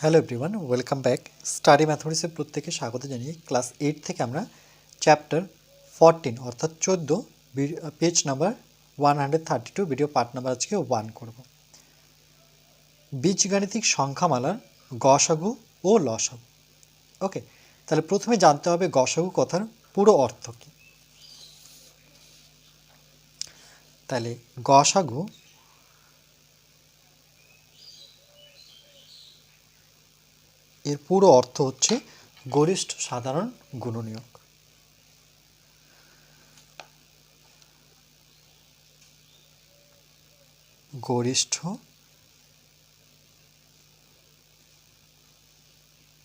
Hello everyone welcome back study ম্যাথমেটিক্সের প্রত্যেকে স্বাগত জানিয়ে ক্লাস এইট থেকে আমরা চ্যাপ্টার ফরটিন অর্থাৎ চোদ্দ page number one hundred thirty two video part number আজকে ওয়ান করব। বীজগাণিতিক সংখ্যামালার গসাগু ও লসাগু। ওকে তাহলে প্রথমে জানতে হবে গসাগু কথার পুরো অর্থ কী। তাহলে গসাগু এর পুরো অর্থ হচ্ছে গরিষ্ঠ সাধারণ গুণনীয়ক। গরিষ্ঠ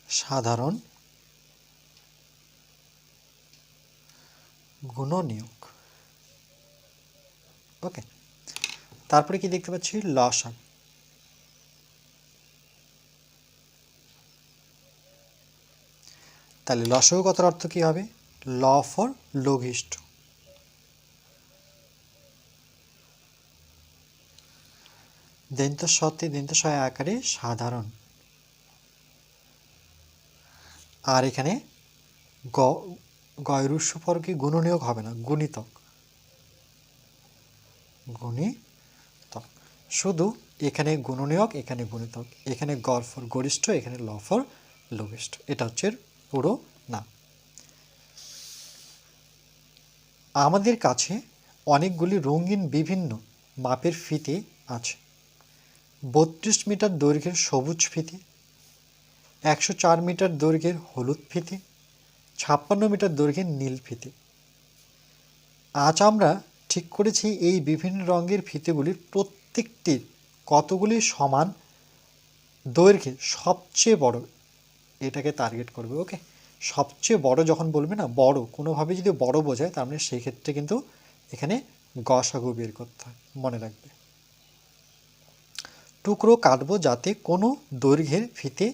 সাধারণ গুণনীয়ক। ওকে, তারপরে কি দেখতে পাচ্ছি? লসাগ। তাহলে লসগু কথার অর্থ কী হবে? ল ফর লঘিষ্ঠ। দন্ত সত্যি দন্ত সয় আকারে সাধারণ। আর এখানে গ পর কি গুণনীয়ক হবে না, গুণিতক। গুণিতক। শুধু এখানে গুণনীয়ক, এখানে গুণিতক। এখানে গড় ফর গরিষ্ঠ, এখানে ল ফর লঘিষ্ঠ। এটা হচ্ছে পুরো নাম আমাদের কাছে অনেকগুলি রঙিন বিভিন্ন মাপের ফিতে আছে। বত্রিশ মিটার দৈর্ঘ্যের সবুজ ফিতে, একশো চার মিটার দৈর্ঘ্যের হলুদ ফিতে, ছাপ্পান্ন মিটার দৈর্ঘ্যের নীল ফিতে। আজ আমরা ঠিক করেছি এই বিভিন্ন রঙের ফিতেগুলির প্রত্যেকটির কতগুলি সমান দৈর্ঘ্যে সবচেয়ে বড় এটাকে টার্গেট করবে ওকে সবচেয়ে বড় যখন বলবে না, বড়, কোনোভাবে যদি বড় বোঝায়, তার মানে সেই ক্ষেত্রে কিন্তু এখানে গসাগু বের করতে হয়, মনে রাখবে। টুকরো কাটবো যাতে কোনো দৈর্ঘ্যের ফিতে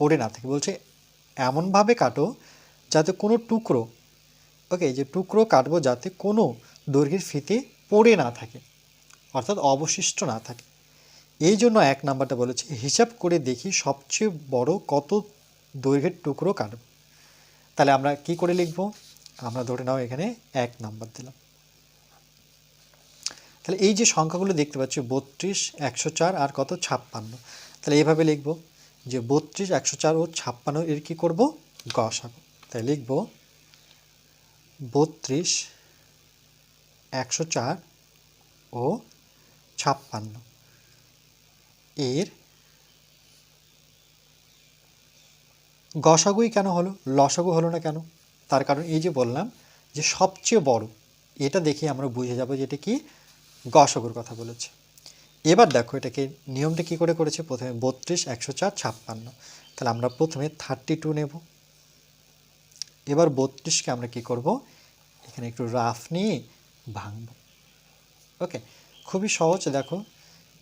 পড়ে না থাকে, বলছে এমনভাবে কাটো যাতে কোনো টুকরো ওকে যে টুকরো কাটবো যাতে কোনো দৈর্ঘ্যের ফিতে পড়ে না থাকে, অর্থাৎ অবশিষ্ট না থাকে। এই জন্য এক নাম্বারটা বলেছে, হিসাব করে দেখি সবচেয়ে বড় কত দৈর্ঘ্যের টুকরো কাটব। তাহলে আমরা কি করে লিখব? আমরা ধরে নাও এখানে এক নাম্বার দিলাম। তাহলে এই যে সংখ্যাগুলো দেখতে পাচ্ছি, বত্রিশ, একশো চার আর কত? ছাপ্পান্ন। তাহলে এইভাবে লিখব যে বত্রিশ, একশো চার ও ছাপ্পান্ন এর কি করব? গসাগু তাই লিখব বত্রিশ, একশো চার ও ছাপ্পান্ন এর গসাগুই কেন হলো, লসাগু হলো না কেন? তার কারণ এই যে বললাম যে সবচেয়ে বড়, এটা দেখে আমরা বুঝে যাব যে এটা কি গসাগুর কথা বলেছে। এবার দেখো এটাকে নিয়মটা কি করে করেছে? প্রথমে বত্রিশ, একশো চার, ছাপ্পান্ন। তাহলে আমরা প্রথমে থার্টি টু নেব। এবার বত্রিশকে আমরা কি করব? এখানে একটু রাফ নিয়ে ভাঙব। ওকে খুবই সহজ, দেখো।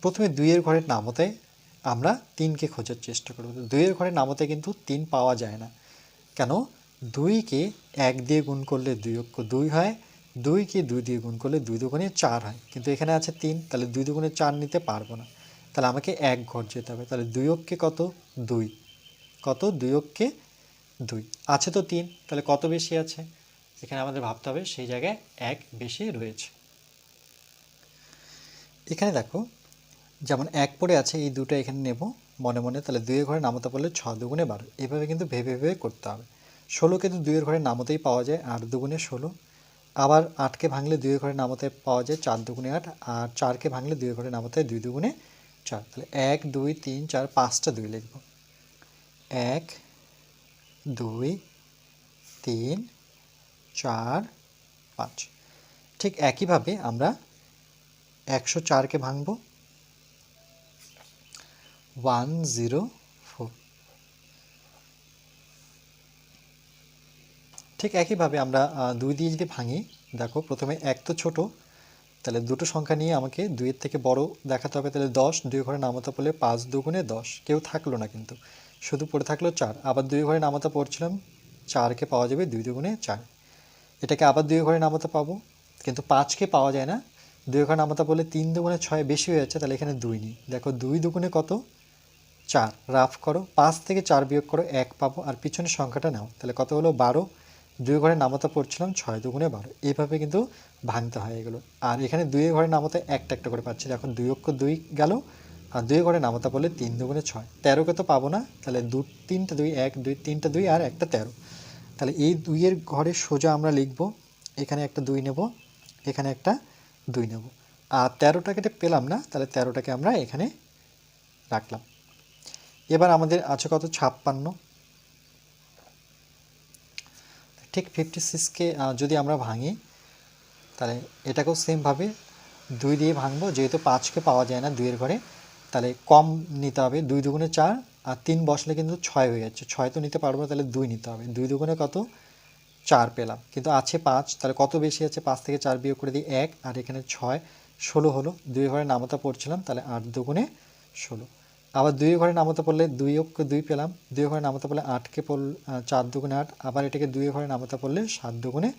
প্রথমে দুইয়ের ঘরের নামতে আমরা তিনকে খোঁজার চেষ্টা করব। দুইয়ের ঘরে নামতে কিন্তু তিন পাওয়া যায় না। কেন? দুইকে এক দিয়ে গুণ করলে দুই অক্ষ দুই হয়, দুইকে দুই দিয়ে গুণ করলে দুই দুগুণে চার হয়। কিন্তু এখানে আছে তিন, তাহলে দুই দুগুণে চার নিতে পারব না। তাহলে আমাকে এক ঘর যেতে হবে। তাহলে দুই অক্ষে কত? দুই। কত? দুই অক্ষে দুই। আছে তো তিন, তাহলে কত বেশি আছে? এখানে আমাদের ভাবতে হবে, সেই জায়গায় এক বেশি রয়েছে। এখানে দেখো যেমন এক পড়ে আছে, এই দুটো এখানে নেব মনে মনে, তাহলে দুইয়ের ঘরে নামতে পারলে ছ দুগুণে বারো। এভাবে কিন্তু ভেবে ভেবে করতে হবে। ষোলো কিন্তু দুইয়ের ঘরে নামতেই পাওয়া যায়, আট দুগুণে ষোলো। আবার আটকে ভাঙলে দুইয়ের ঘরে নামতে পাওয়া যায় চার দুগুণে আট, আর চারকে ভাঙলে দুইয়ের ঘরে নামতে দুই দুগুণে চার। তাহলে এক, দুই, তিন, চার, পাঁচটা দুই লিখব। এক, দুই, তিন, চার, পাঁচ। ঠিক একইভাবে আমরা একশো চারকে ভাঙবো ওয়ান জিরো ফোর ঠিক একইভাবে আমরা দুই দিয়ে যদি ভাঙি, দেখো প্রথমে এক তো ছোট, তাহলে দুটো সংখ্যা নিয়ে আমাকে দুইয়ের থেকে বড় দেখাতে হবে, তাহলে দশ, দুই ঘরে নামাতে পড়লে পাঁচ দুগুণে দশ, কেউ থাকল না কিন্তু। শুধু পড়ে থাকল চার, আবার দুই ঘরে নামাতে পড়ছিলাম, চারকে পাওয়া যাবে দুই দুগুণে চার। এটাকে আবার দুই ঘরে নামাতে পাবো, কিন্তু পাঁচকে পাওয়া যায় না। দুই ঘরে নামাতে পড়লে তিন দুগুণে ছয় বেশি হয়ে যাচ্ছে, তাহলে এখানে দুই নিই। দেখো দুই দুগুণে কত? চার, রাফ করো। পাঁচ থেকে চার বিয়োগ করো, এক পাবো। আর পিছনের সংখ্যাটা নাও। তাহলে কত হলো? বারো। দুই ঘরে নামতা পড়ছিলাম, ছয় দুগুণে বারো। এইভাবে কিন্তু ভাঙতে হয় এগুলো। আর এখানে দুই ঘরে নামতা একটা একটা করে পাচ্ছি এখন দুই অক্ষ দুই গেল। আর দুই ঘরে নামতা পড়লে তিন দুগুণে ছয়। তেরোকে তো পাবো না। তাহলে দু, তিনটা দুই, এক, দুই, তিনটা দুই আর একটা তেরো। তাহলে এই দুইয়ের ঘরে সোজা আমরা লিখব, এখানে একটা দুই নেব, এখানে একটা দুই নেব। আর তেরোটাকে পেলাম না, তাহলে তেরোটাকে আমরা এখানে রাখলাম। এবার আমাদের আছে কত? ছাপ্পান্ন। ঠিক ফিফটি সিক্সকে যদি আমরা ভাঙি, তাহলে এটাকেও সেমভাবে দুই দিয়ে ভাঙবো, যেহেতু পাঁচকে পাওয়া যায় না দুইয়ের ঘরে, তাহলে কম নিতে হবে দুই দুগুণে চার, আর তিন বসলে কিন্তু ছয় হয়ে যাচ্ছে। ছয় তো নিতে পারব না, তাহলে দুই নিতে হবে। দুই দুগুণে কত? চার পেলাম। কিন্তু আছে পাঁচ, তাহলে কত বেশি আছে? পাঁচ থেকে চার বিয়োগ করে দিই এক, আর এখানে ছয়, ষোলো হলো। দুই ঘরে নামতা পড়ছিলাম, তাহলে আট দুগুণে ষোলো। আবার দুই ঘরে নামাতে পড়লে দুই অক্ষ দুই পেলাম, দুই ঘরে নামাতে পড়লে আটকে পড়ল চার দুগুণে আট, আবার এটাকে দুই ঘরে নামতে পড়লে সাত দুগুণে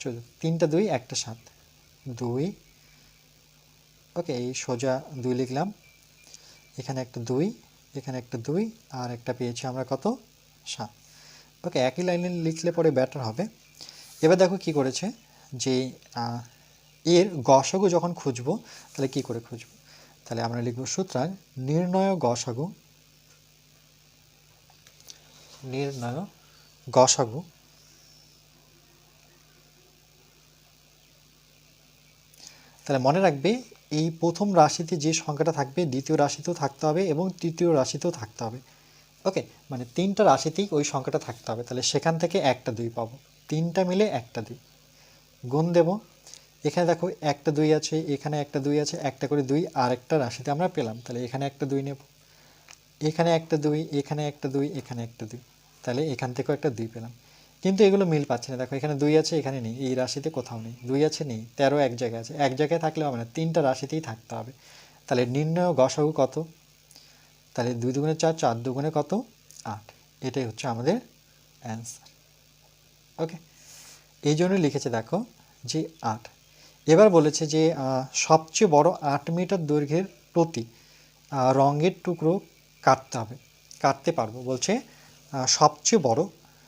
চোদ্দ। তিনটা দুই, একটা সাত। দুই, ওকে, এই সোজা দুই লিখলাম। এখানে একটা দুই, এখানে একটা দুই, আর একটা পেয়েছি আমরা কত? সাত। ওকে, একই লাইনে লিখলে পরে ব্যাটার হবে। এবার দেখো কি করেছে যে এর গসাগু যখন খুঁজবো, তাহলে কি করে খুঁজবো? তাহলে আমরা লিখব সুতরাং নির্ণয় গসাগু নির্ণয় গসাগু তাহলে মনে রাখবে এই প্রথম রাশিতে যে সংখ্যাটা থাকবে, দ্বিতীয় রাশিতেও থাকতে হবে এবং তৃতীয় রাশিতেও থাকতে হবে। ওকে মানে তিনটা রাশিতেই ওই সংখ্যাটা থাকতে হবে। তাহলে সেখান থেকে একটা দুই পাবো। তিনটা মিলে একটা দুই। গুণ দেব এখানে দেখো একটা দুই আছে, এখানে একটা দুই আছে, একটা করে দুই আর একটা রাশিতে আমরা পেলাম। তাহলে এখানে একটা দুই নেব, এখানে একটা দুই, এখানে একটা দুই, এখানে একটা দুই। তাহলে এখান থেকেও একটা দুই পেলাম। কিন্তু এগুলো মিল পাচ্ছে না। দেখো এখানে দুই আছে, এখানে নেই। এই রাশিতে কোথাও নেই। দুই আছে, নেই। তেরো এক জায়গায় আছে। এক জায়গায় থাকলে হবে না তিনটা রাশিতেই থাকতে হবে। তাহলে নির্ণয় গসাগু কত? তাহলে দুই দুগুণে চার চার দুগুণে কত? আট। এটাই হচ্ছে আমাদের অ্যান্সার ওকে এই জন্য লিখেছে দেখো যে আট। এবার বলেছে যে সবচেয়ে বড় আট মিটার দৈর্ঘ্যের প্রতি রঙের টুকরো কাটতে হবে, কাটতে পারব। বলছে সবচেয়ে বড়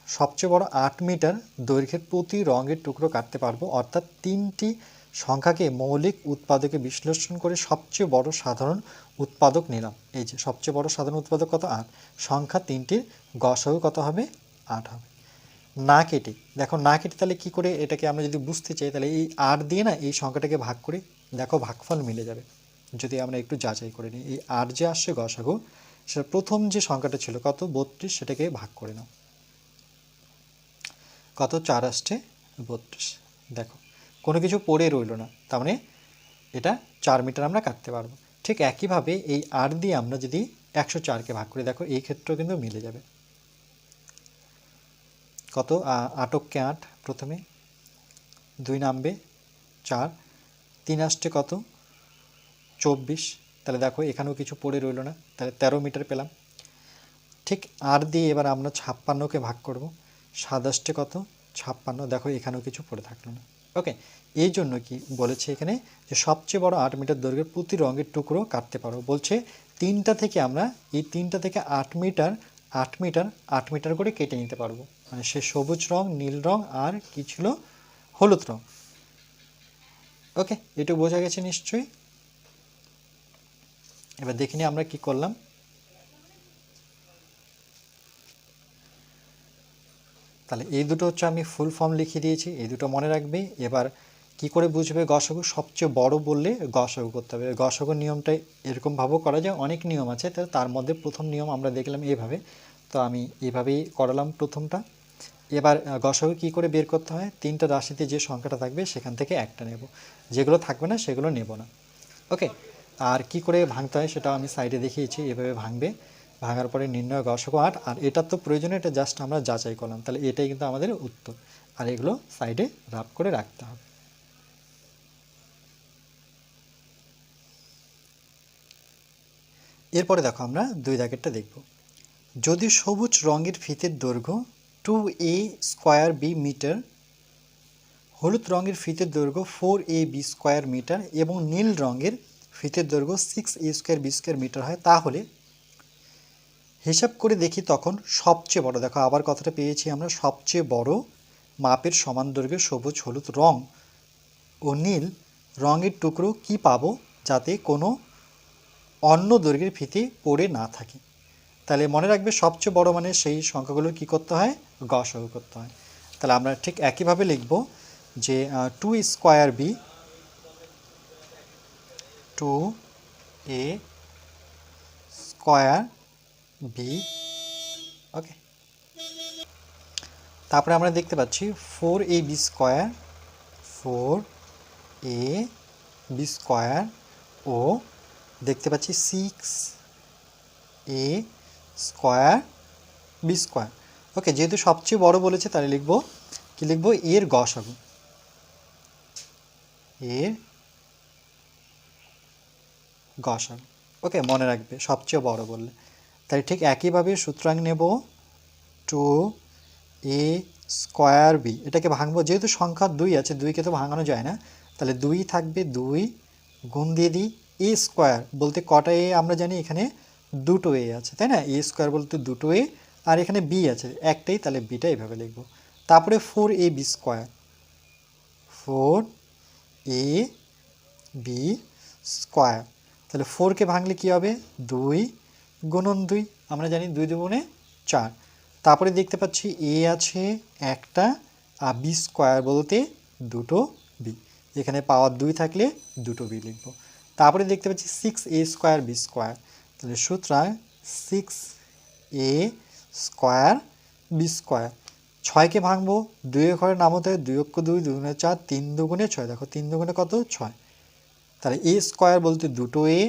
সবচেয়ে বড় আট মিটার দৈর্ঘ্যের প্রতি রঙের টুকরো কাটতে পারব, অর্থাৎ তিনটি সংখ্যাকে মৌলিক উৎপাদকে বিশ্লেষণ করে সবচেয়ে বড় সাধারণ উৎপাদক নিলাম। এই যে, সবচেয়ে বড় সাধারণ উৎপাদক কত? আট। সংখ্যা তিনটির গসাগু কত হবে? আট হবে। না কেটে। দেখো, না কেটে তাহলে কি করে এটাকে আমরা যদি বুঝতে চাই, তাহলে এই আট দিয়ে না এই সংখ্যাটাকে ভাগ করে দেখো ভাগফল মিলে যাবে। যদি আমরা একটু যাচাই করে নিই, এই আর যে আসছে গসাগু সেটা প্রথম যে সংখ্যাটা ছিল কত? বত্রিশ, সেটাকে ভাগ করে নাও। কত? চার আসছে, বত্রিশ। দেখো, কোনো কিছু পড়ে রইল না, তার মানে এটা চার মিটার আমরা কাটতে পারব। ঠিক একইভাবে এই আট দিয়ে আমরা যদি একশো চারকে ভাগ করে, দেখো এই ক্ষেত্রেও কিন্তু মিলে যাবে। কত? আটককে আট প্রথমে। দুই নামবে, চার। তিন আসছে কত? চব্বিশ। তাহলে দেখো, এখানেও কিছু পড়ে রইল না। তাহলে তেরো মিটার পেলাম। ঠিক আট দিয়ে এবার আমরা ছাপ্পান্নকে ভাগ করব। সাত আসছে কত? ছাপ্পান্ন। দেখো, এখানেও কিছু পড়ে থাকল না। ওকে, এই জন্য কি বলেছে এখানে যে সবচেয়ে বড় আট মিটার দৈর্ঘ্যের প্রতি রঙের টুকরো কাটতে পারো। বলছে তিনটা থেকে আমরা এই তিনটা থেকে আট মিটার আট মিটার আট মিটার করে কেটে নিতে পারব। মানে সে সবুজ রং, নীল রং আর কি ছিল? হলুদ রং। ওকে এটু বোঝা গেছে নিশ্চয়ই? এবার দেখিনি আমরা কি করলাম। তাহলে এই দুটো হচ্ছে আমি ফুল ফর্ম লিখে দিয়েছি, এই দুটো মনে রাখবে। এবার কি করে বুঝবে গসাগু? সবচেয়ে বড় বললে গসাগু করতে হবে। গসাগুর নিয়মটা এরকমভাবেও করা যায়, অনেক নিয়ম আছে তার মধ্যে প্রথম নিয়ম আমরা দেখলাম এইভাবে। তো আমি এইভাবেই করালাম প্রথমটা। এবার গসাগু কী করে বের করতে হয়? তিনটা রাশিতে যে সংখ্যাটা থাকবে, সেখান থেকে একটা নেব। যেগুলো থাকবে না, সেগুলো নেব না। ওকে? আর কি করে ভাঙতে হয়, সেটা আমি সাইডে দেখিয়েছি, এভাবে ভাঙবে। ভাঙার পরে নির্ণয় গসক আট। আর এটার তো প্রয়োজনে এটা জাস্ট আমরা যাচাই করলাম। তাহলে এটাই কিন্তু আমাদের উত্তর। আর এগুলো সাইডে রাপ করে রাখতে হবে। এরপরে দেখো আমরা দুই দাগেরটা দেখব। যদি সবুজ রঙের ফিতের দৈর্ঘ্য two A square B metre, হলুদ রঙের ফিতের দৈর্ঘ্য four A B square metre এবং নীল রঙের ফিতের দৈর্ঘ্য six A square B square metre হয়, তাহলে হিসাব করে দেখি তখন সবচেয়ে বড়। দেখো, আবার কথাটা পেয়েছি আমরা, সবচেয়ে বড় মাপের সমান দৈর্ঘ্যের সবুজ হলুদ রং ও নীল রঙের টুকরো কি পাবো যাতে কোনো অন্য দৈর্ঘ্যের ফিতে পড়ে না থাকে? তাহলে মনে রাখবে সবচেয়ে বড় মানে সেই সংখ্যাগুলো কি করতে হয়? গসগু করতে হয়। তাহলে আমরা ঠিক একইভাবে লিখব যে two square B two A square B okay তারপরে আমরা দেখতে পাচ্ছি four A B square four A B square ও দেখতে পাচ্ছি six A square, B square. Okay, যেহেতু সবচেয়ে বড় বলেছে, তাহলে লিখব, কি লিখব? এর গসাগু এর গসাগু ওকে, মনে রাখবে, সবচেয়ে বড় বললে। তাই ঠিক একইভাবে সূত্রাং নেব, টু এ স্কোয়ার বি। এটাকে ভাঙবো, যেহেতু সংখ্যা দুই আছে, দুইকে তো ভাঙানো যায় না। তাহলে দুই থাকবে দুই, গুণ দিয়ে দিই, এ স্কোয়ার। বলতে কটা এ আমরা জানি এখানে? দুটো এ আছে, তাই না? এ স্কোয়ার বলতে দুটো এ আর এখানে বি আছে। একটাই, তাহলে বিটা এইভাবে লিখব। তারপরে four A B square four A B square তাহলে ফোরকে ভাঙলে কী হবে? দুই গুণন দুই, আমরা জানি দুই দুগুণে চার। তারপরে দেখতে পাচ্ছি এ আছে একটা, আর বি স্কোয়ার বলতে দুটো বি এখানে পাওয়ার দুই থাকলে দুটো বি লিখব। তারপরে দেখতে পাচ্ছি six A square B square তাহলে সুতরাং six A square B square ছয়কে ভাঙবো? দুই ঘরের নাম হতে দুই অক্ষ দুই দুগুণে চার, তিন দুগুণে ছয়। দেখো, তিন দুগুণে কত? ছয়। তাহলে এ স্কোয়ার বলতে দুটো এ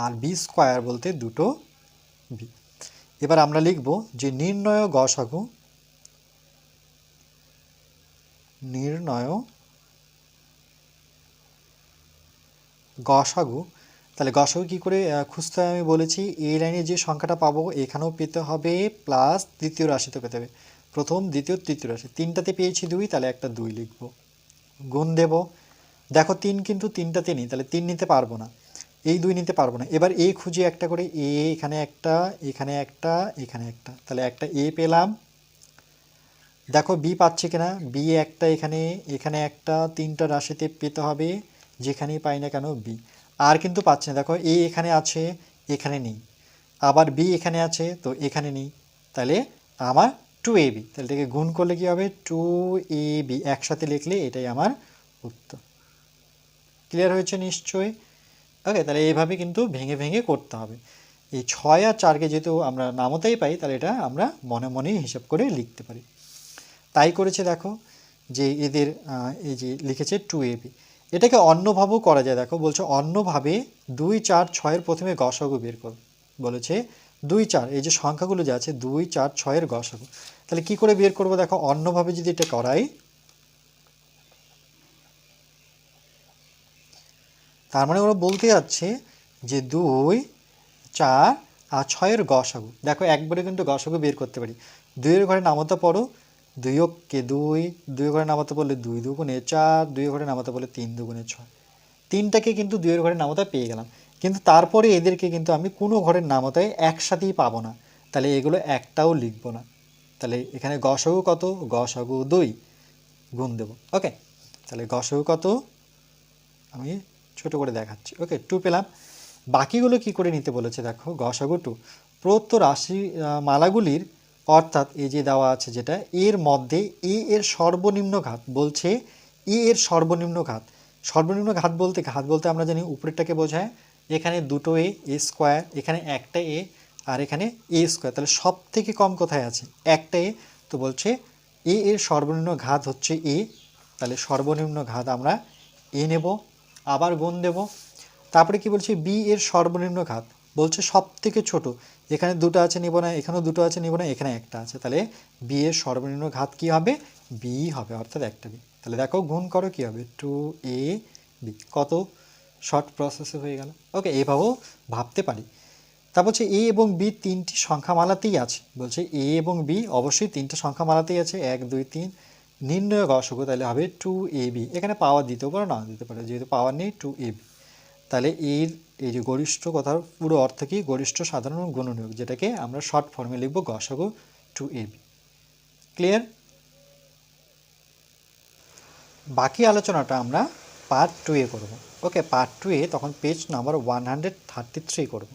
আর বি স্কোয়ার বলতে দুটো বি এবার আমরা লিখব যে নির্ণয় গসাগু নির্ণয় গসাগু তাহলে গসাগু কী করে খুঁজতে আমি বলেছি এই লাইনে যে সংখ্যাটা পাবো, এখানেও পেতে হবে প্লাস দ্বিতীয় রাশিতে পেতে হবে প্রথম, দ্বিতীয়, তৃতীয় রাশি। তিনটাতে পেয়েছি দুই, তাহলে একটা দুই লিখব। গুণ দেব। দেখো, তিন কিন্তু তিনটাতে নেই, তাহলে তিন নিতে পারব না। এই দুই নিতে পারব না। এবার এ খুঁজে একটা করে এ এখানে একটা এখানে একটা এখানে একটা। তাহলে একটা এ পেলাম। দেখো বি পাচ্ছি কিনা? বি একটা এখানে এখানে একটা, তিনটা রাশিতে পেতে হবে। যেখানেই পাই না কেন বি আর কিন্তু পাচ্ছি না। দেখো, এ এখানে আছে, এখানে নেই। আবার বি এখানে আছে, তো এখানে নেই। তাহলে আমার টু এ বি তাহলে এটাকে গুণ করলে কী হবে? টু এ বি একসাথে লিখলে এটাই আমার উত্তর। ক্লিয়ার হয়েছে নিশ্চয়ই? ওকে তাহলে এইভাবে কিন্তু ভেঙে ভেঙে করতে হবে। এই ছয় আর চারকে যেহেতু আমরা নামতেই পাই তাহলে এটা আমরা মনে মনেই হিসাব করে লিখতে পারি। তাই করেছে দেখো, যে এদের এই যে লিখেছে টু এ বি এটাকে অন্যভাবেও করা যায়। দেখো বলছে অন্যভাবে দুই চার ছয়ের প্রথমে গসাগু বের কর বলেছে, দুই চার, এই যে সংখ্যাগুলো যে আছে, দুই চার ছয়ের গসাগু। তাহলে কি করে বের করব? দেখো অন্যভাবে যদি এটা করাই, তার মানে ওরা বলতে যাচ্ছে যে দুই চার আর ছয়ের গসাগু। দেখো, একবারে কিন্তু গসাগু বের করতে পারি। দুইয়ের ঘরে নামতে পড়ো দুই কে দুই দুই ঘরে নামাতে বললে দুই দুগুণে চার, দুই ঘরে নামাতে বললে তিন দুগুণে ছয়। তিনটাকে কিন্তু দুইয়ের ঘরে নামতা পেয়ে গেলাম। কিন্তু তারপরে এদেরকে কিন্তু আমি কোনো ঘরের নামতায় একসাথেই পাবো না। তাহলে এগুলো একটাও লিখব না। তাহলে এখানে গসাগু কত? গসাগু দুই গুণ দেবো। ওকে? তাহলে গসাগু কত? আমি ছোট করে দেখাচ্ছি। ওকে, টু পেলাম। বাকিগুলো কি করে নিতে বলেছে দেখো? গসাগু টু। প্রত্য রাশি মালাগুলির অর্থাৎ এই যে দেওয়া আছে যেটা, এর মধ্যে এ এর সর্বনিম্ন ঘাত বলছে, এ এর সর্বনিম্ন ঘাত। সর্বনিম্ন ঘাত বলতে ঘাত বলতে আমরা জানি উপরেরটাকে বোঝায়, এখানে দুটো এ এ স্কোয়ার, এখানে একটা এ, আর এখানে এ স্কোয়ার। তাহলে সব থেকে কম কোথায় আছে? একটা এ। তো বলছে এ এর সর্বনিম্ন ঘাত হচ্ছে এ। তাহলে সর্বনিম্ন ঘাত আমরা এ নেব, আবার গুণ দেব। তারপরে কি বলছে? বি এর সর্বনিম্ন ঘাত। বলছে সব থেকে ছোট। এখানে দুটো আছে নিব না, এখানেও দুটো আছে নিব না, এখানে একটা আছে। তাহলে বি এর সর্বনিম্ন ঘাত কি হবে? বি হবে, অর্থাৎ একটা বি তাহলে দেখো, গুণ করো কি হবে? টু এ বি কত? শর্ট প্রসেসে হয়ে গেল। ওকে এভাবেও ভাবতে পারি। তা বলছে এ এবং বি তিনটি সংখ্যামালাতেই আছে। বলছে এ এবং বি অবশ্যই তিনটা সংখ্যামালাতেই আছে। এক, দুই, তিন। নির্ণয় গসক তাহলে হবে টু এ বি এখানে পাওয়ার দিতেও পারো না দিতে পারো। যেহেতু পাওয়ার নেই টু এ বি তাহলে এর এই যে গরিষ্ঠ কথার পুরো অর্থ কি গরিষ্ঠ সাধারণ গুণনীয়ক, যেটাকে আমরা শর্ট ফর্মে লিখব গসাগু টু এ বি ক্লিয়ার বাকি আলোচনাটা আমরা পার্ট টু এ করব। ওকে পার্ট টু এ তখন page number one hundred thirty three করব।